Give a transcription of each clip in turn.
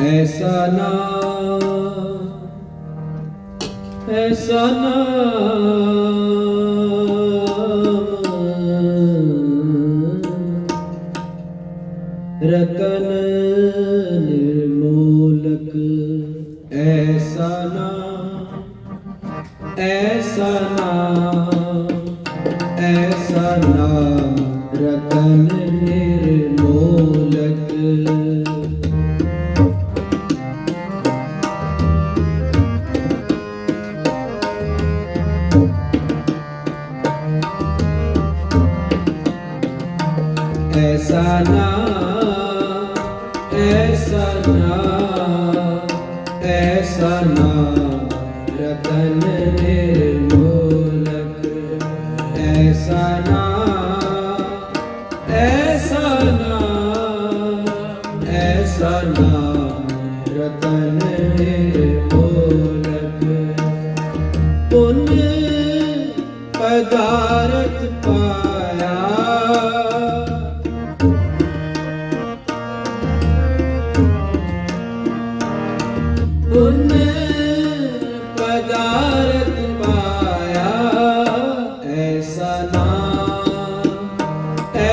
ਐਸਾ ਨਾਮ ਐਸਾ ਨਾਮ ਰਤਨ ਨਿਰਮੋਲਕ ਐਸਾ ਨਾਮ ਐਸਾ ਨਾਮ ਐਸਾ ਨਾਮ ਰਤਨ ਨਾ ਐਸਾ ਨਾ ਐਸਾ ਨਾ ਰਤਨ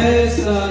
festa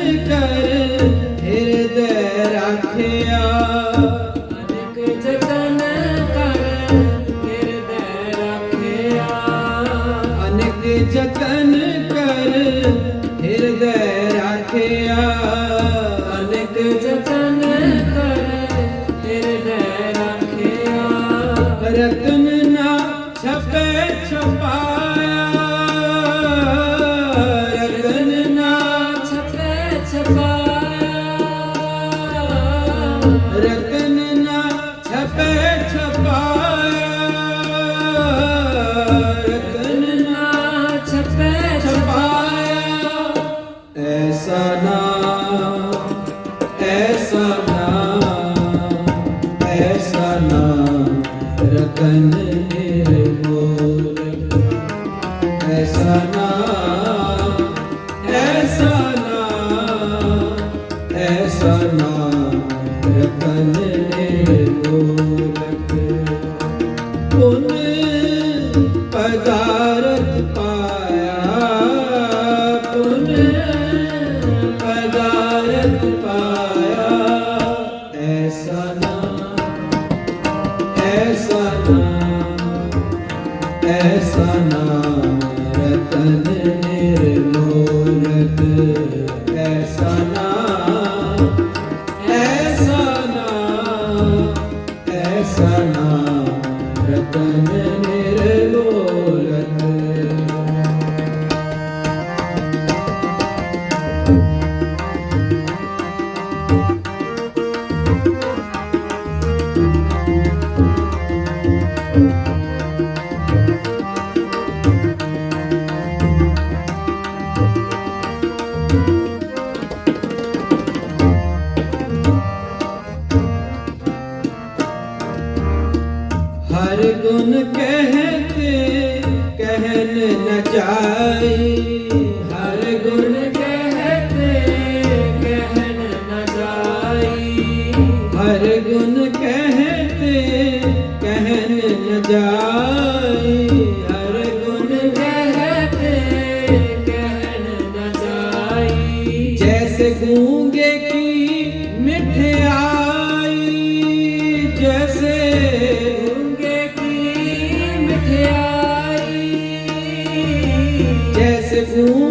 Jesus.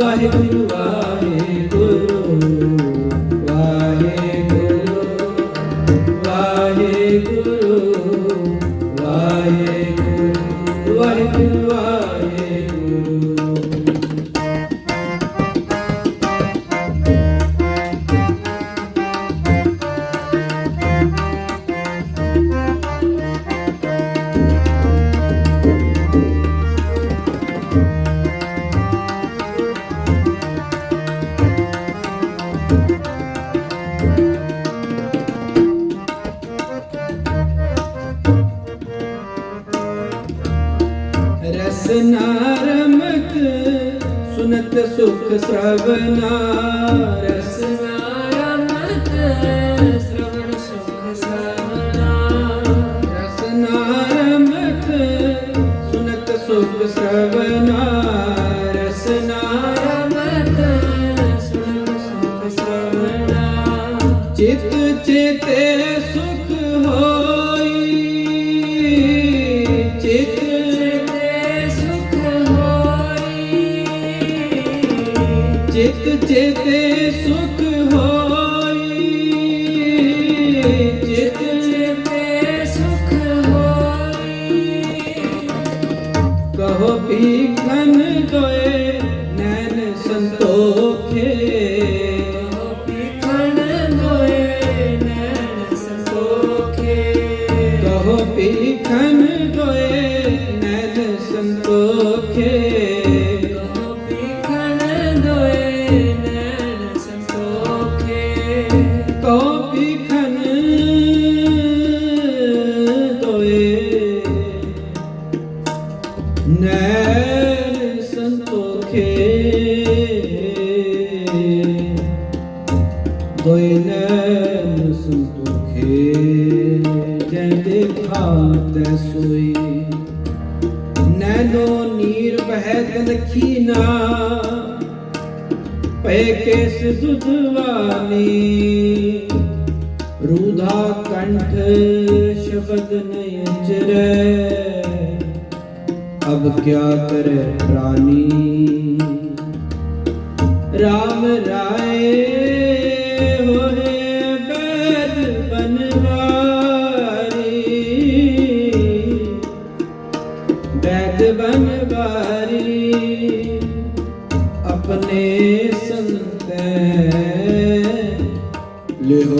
ਵਾਹਿਗੁਰੂ ਵਾਹਿਗੁਰੂ रसना रमत सुनत सुख श्रवना रसना रमत श्रवण सुख श्रवना रसना रमत सुनत सुख श्रवना रसना रमत सुनत सुख श्रवना चित चिते सुख ਤੇ ਸੁਖ ਹੋਈ ਚਿਤ ਤੇ ਸੁਖ ਹੋਈ। ਕਹੋ ਵੀ ਕੀਨਾ ਪੈ ਕੇਸ ਸੁਧਵਾਨੀ ਰੂਧਾ ਕੰਠ ਸ਼ਬਦ ਨਹੀਂ ਚਰੈ ਅਬ ਕਿਆ ਕਰੇ ਪ੍ਰਾਨੀ? ਰਾਮ ਰਾਏ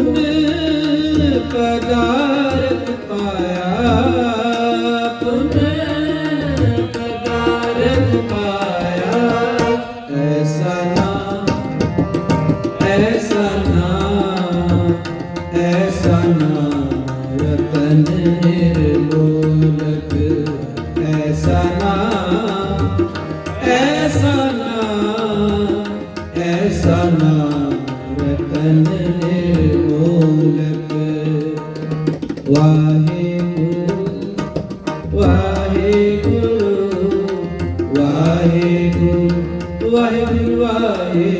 ਪੁਨ ਪਦਾਰਥ ਪਾਇਆ। ਪੁਨ ਪਦਾਰਥ ਪਾਇਆ। ਐਸਾ ਨਾ ਐਸਾ ਨਾ ਐਸਾ ਨਾ, ਰਤਨ ਨਿਰਮੋਲਕ ਐਸਾ ਵਾਹਿਗੁਰੂ